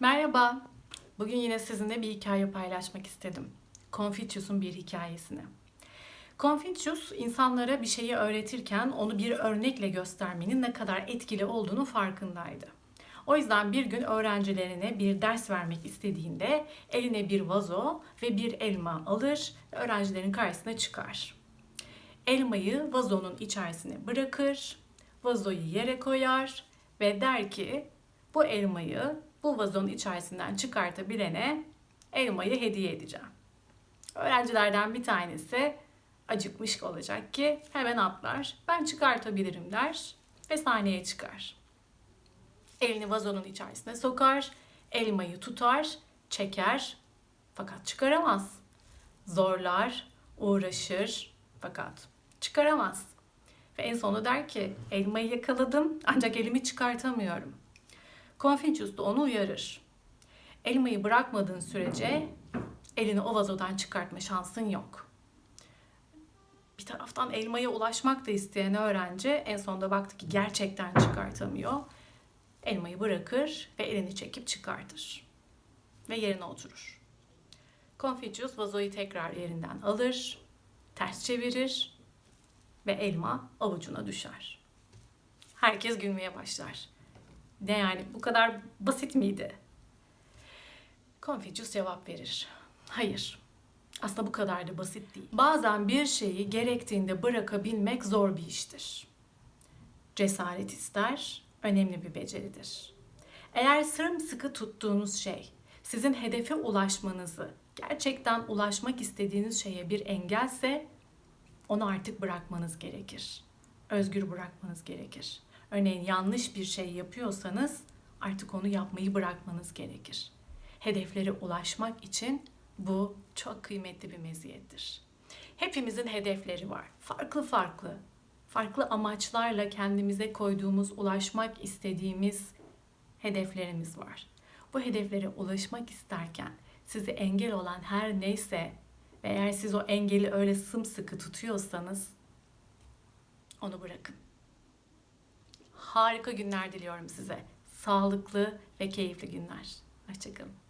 Merhaba. Bugün yine sizinle bir hikaye paylaşmak istedim. Confucius'un bir hikayesini. Confucius insanlara bir şeyi öğretirken onu bir örnekle göstermenin ne kadar etkili olduğunu farkındaydı. O yüzden bir gün öğrencilerine bir ders vermek istediğinde eline bir vazo ve bir elma alır öğrencilerin karşısına çıkar. Elmayı vazonun içerisine bırakır, vazoyu yere koyar ve der ki bu elmayı bu vazonun içerisinden çıkartabilene elmayı hediye edeceğim. Öğrencilerden bir tanesi acıkmış olacak ki hemen atlar. Ben çıkartabilirim der ve sahneye çıkar. Elini vazonun içerisine sokar, elmayı tutar, çeker fakat çıkaramaz. Zorlar, uğraşır fakat çıkaramaz. Ve en sonunda der ki elmayı yakaladım ancak elimi çıkartamıyorum. Confucius da onu uyarır. Elmayı bırakmadığın sürece elini o vazodan çıkartma şansın yok. Bir taraftan elmaya ulaşmak da isteyen öğrenci en sonunda baktı ki gerçekten çıkartamıyor. Elmayı bırakır ve elini çekip çıkartır. Ve yerine oturur. Confucius vazoyu tekrar yerinden alır, ters çevirir ve elma avucuna düşer. Herkes gülmeye başlar. Ne yani bu kadar basit miydi? Confucius cevap verir. Hayır. Aslında bu kadar da basit değil. Bazen bir şeyi gerektiğinde bırakabilmek zor bir iştir. Cesaret ister, önemli bir beceridir. Eğer sırımsıkı tuttuğunuz şey sizin hedefe ulaşmanızı, gerçekten ulaşmak istediğiniz şeye bir engelse onu artık bırakmanız gerekir. Özgür bırakmanız gerekir. Örneğin yanlış bir şey yapıyorsanız artık onu yapmayı bırakmanız gerekir. Hedeflere ulaşmak için bu çok kıymetli bir meziyettir. Hepimizin hedefleri var. Farklı farklı. Farklı amaçlarla kendimize koyduğumuz, ulaşmak istediğimiz hedeflerimiz var. Bu hedeflere ulaşmak isterken sizi engel olan her neyse ve eğer siz o engeli öyle sımsıkı tutuyorsanız onu bırakın. Harika günler diliyorum size. Sağlıklı ve keyifli günler. Hoşçakalın.